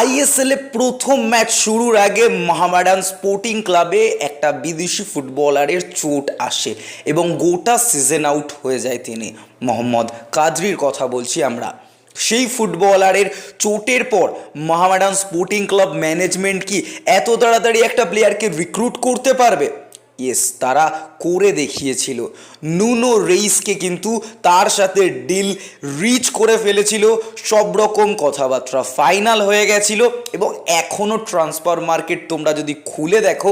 আইএসএলে প্রথম ম্যাচ শুরুর আগে মহামেডান স্পোর্টিং ক্লাবে একটা বিদেশি ফুটবলারের চোট আসে এবং গোটা সিজন আউট হয়ে যায় তিনি। মোহাম্মদ কাদরির কথা বলছি আমরা। সেই ফুটবলারের চোটের পর মহামেডান স্পোর্টিং ক্লাব ম্যানেজমেন্ট কি এত তাড়াতাড়ি একটা প্লেয়ারকে রিক্রুট করতে পারবে? ইয়েস তারা করে দেখিয়েছিল। নুনো রেইসকে কিন্তু তার সাথে ডিল রিচ করে ফেলেছিল। সব রকম কথাবার্তা ফাইনাল হয়ে গেছিল এবং এখনও ট্রান্সফার মার্কেট তোমরা যদি খুলে দেখো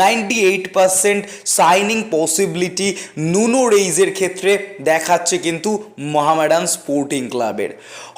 ninety eight percent signing possibility Nuno রেইজের ক্ষেত্রে দেখাচ্ছে কিন্তু মোহামেডান স্পোর্টিং ক্লাবের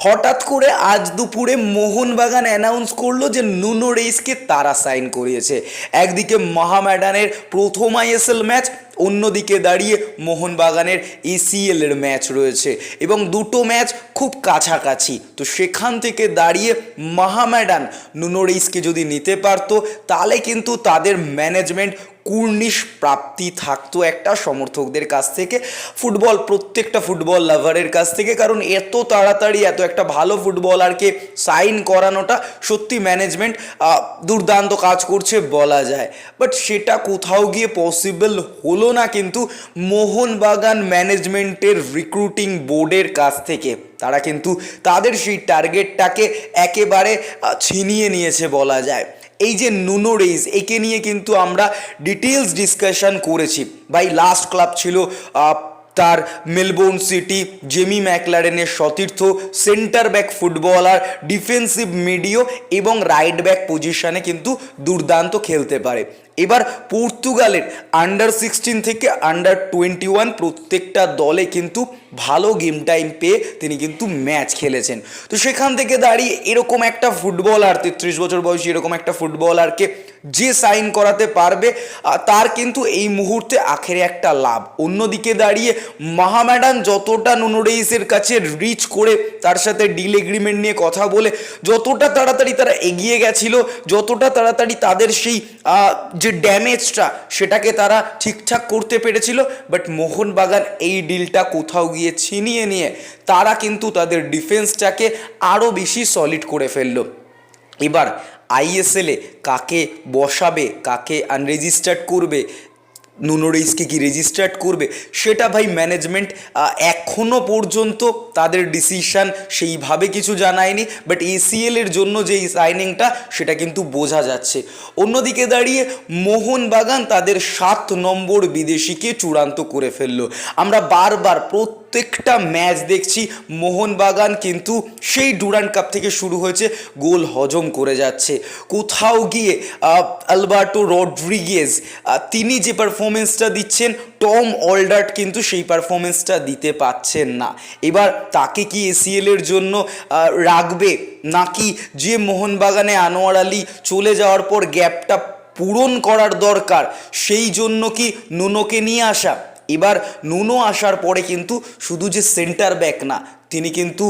হঠাৎ করে আজ দুপুরে মোহনবাগান অ্যানাউন্স করল যে নুনো রেইসকে তারা সাইন করিয়েছে। একদিকে মোহামেডানের প্রথম আইএসএল ম্যাচ অন্যদিকে দাঁড়িয়ে মোহনবাগানের এসিএল এর ম্যাচ রয়েছে। এবং দুটো ম্যাচ খুব কাছাকাছি। তো সেখান থেকে দাঁড়িয়ে মাহামেডান নুনোরিসকে যদি নিতে পারতো, তাহলে কিন্তু তাদের ম্যানেজমেন্ট কুর্নিশ প্রাপ্তি থাকতো একটা সমর্থকদের কাছ থেকে, ফুটবল, প্রত্যেকটা ফুটবল লাভারের কাছ থেকে, কারণ এত তাড়াতাড়ি, এত একটা ভালো ফুটবলারকে সাইন করানোটা সত্যি ম্যানেজমেন্ট দুর্দান্ত কাজ করছে বলা যায়। বাট সেটা কোথাও গিয়ে পসিবল হলো না কিন্তু মোহনবাগান ম্যানেজমেন্টের রিক্রুটিং বোর্ডের কাছ থেকে। তারা কিন্তু তাদের সেই টার্গেটটাকে একেবারে ছিনিয়ে নিয়েছে বলা যায়। এই যে নুনো রেইজ একে নিয়ে কিন্তু আমরা ডিটেলস ডিসকাশন করেছি। ভাই লাস্ট ক্লাব ছিল তার মেলবোর্ন সিটি জেমি ম্যাকলারেনের সতীর্থ সেন্টার ব্যাক ফুটবলার ডিফেন্সিভ মিডিও এবং রাইট ব্যাক পজিশনে কিন্তু দুর্দান্ত খেলতে পারে। এবার পর্তুগালের আন্ডার সিক্সটিন থেকে আন্ডার টোয়েন্টি ওয়ান প্রত্যেকটা দলে কিন্তু ভালো গেম টাইম পেয়ে তিনি কিন্তু ম্যাচ খেলেছেন। তো সেখান থেকে দাঁড়িয়ে এরকম একটা ফুটবলার তেত্রিশ বছর বয়সী এরকম একটা ফুটবলারকে যে সাইন করাতে পারবে তার কিন্তু এই মুহূর্তে আখেরে একটা লাভ। অন্যদিকে দাঁড়িয়ে মাহামেডান যতটা নুনোরেইসের কাছে রিচ করে তার সাথে ডিল এগ্রিমেন্ট নিয়ে কথা বলে, যতটা তাড়াতাড়ি তারা এগিয়ে গেছিল, যতটা তাড়াতাড়ি তাদের সেই যে ড্যামেজটা সেটাকে তারা ঠিকঠাক করতে পেরেছিল বাট মোহনবাগান এই ডিলটা কোথাও গিয়ে ছিনিয়ে নিয়ে তারা কিন্তু তাদের ডিফেন্সটাকে আরও বেশি সলিড করে ফেলল। এবার আইএসএলে কাকে বসাবে, কাকে আনরেজিস্টার্ড করবে নুনোরেইসকে কি রেজিস্টার্ড করবে? সেটা ভাই ম্যানেজমেন্ট এখনও পর্যন্ত তাদের ডিসিশান সেইভাবে কিছু জানায়নি বাট এসিএলের জন্য যে সাইনিংটা সেটা কিন্তু বোঝা যাচ্ছে। অন্যদিকে দাঁড়িয়ে মোহনবাগান তাদের সাত নম্বর বিদেশিকে চূড়ান্ত করে ফেলল। আমরা বারবার প্রত্যেকটা ম্যাচ দেখছি। মোহনবাগান কিন্তু সেই ডুরান্ড কাপ থেকে শুরু হয়েছে, গোল হজম করে যাচ্ছে। কোথাও গিয়ে আলবার্টো রড্রিগেজ তিনি যে পারফরমেন্সটা দিচ্ছেন, টম অলডার্ট কিন্তু সেই পারফরমেন্সটা দিতে পাচ্ছেন না। এবার তাকে কি এসিএল এর জন্য রাখবে? নাকি যে মোহনবাগানে আনোয়ার আলী চলে যাওয়ার পর গ্যাপটা পূরণ করার দরকার, সেই জন্য কি নুনোকে নিয়ে আসা? এবার নুনো আসার পরে কিন্তু শুধু যে সেন্টার ব্যাক না তিনি কিন্তু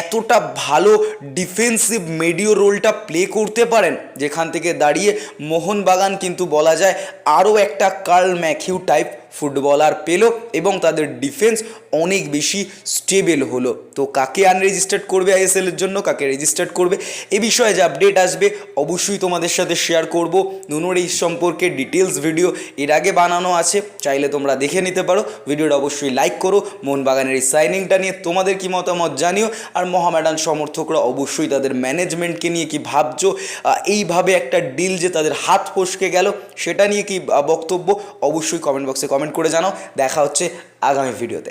এতটা ভালো ডিফেন্সিভ মেডিও রোলটা প্লে করতে পারেন, যেখান থেকে দাঁড়িয়ে মোহনবাগান কিন্তু বলা যায় আরও একটা কার্ল ম্যাথিউ টাইপ ফুটবলার পেল এবং তাদের ডিফেন্স অনেক বেশি স্টেবল হলো। তো কাকে আনরেজিস্টার্ড করবে আইএসএল এর জন্য, কাকে রেজিস্টার্ড করবে, এ বিষয়ে যে আপডেট আসবে অবশ্যই তোমাদের সাথে শেয়ার করব। নুনোর এই সম্পর্কে ডিটেলস ভিডিও এর আগে বানানো আছে, চাইলে তোমরা দেখে নিতে পারো। ভিডিওটা অবশ্যই লাইক করো, মোহনবাগানের এই সাইনিংটা নিয়ে তোমাদের কি মতামত জানিও। আর মহামেডান সমর্থকরা অবশ্যই তাদের ম্যানেজমেন্টকে নিয়ে কি ভাবছ? এইভাবে একটা ডিল যে তাদের হাত ফসকে গেল, সেটা নিয়ে কি বক্তব্য? অবশ্যই কমেন্ট বক্সে কমেন্ট করে জানাও। দেখা হচ্ছে আগামী ভিডিওতে।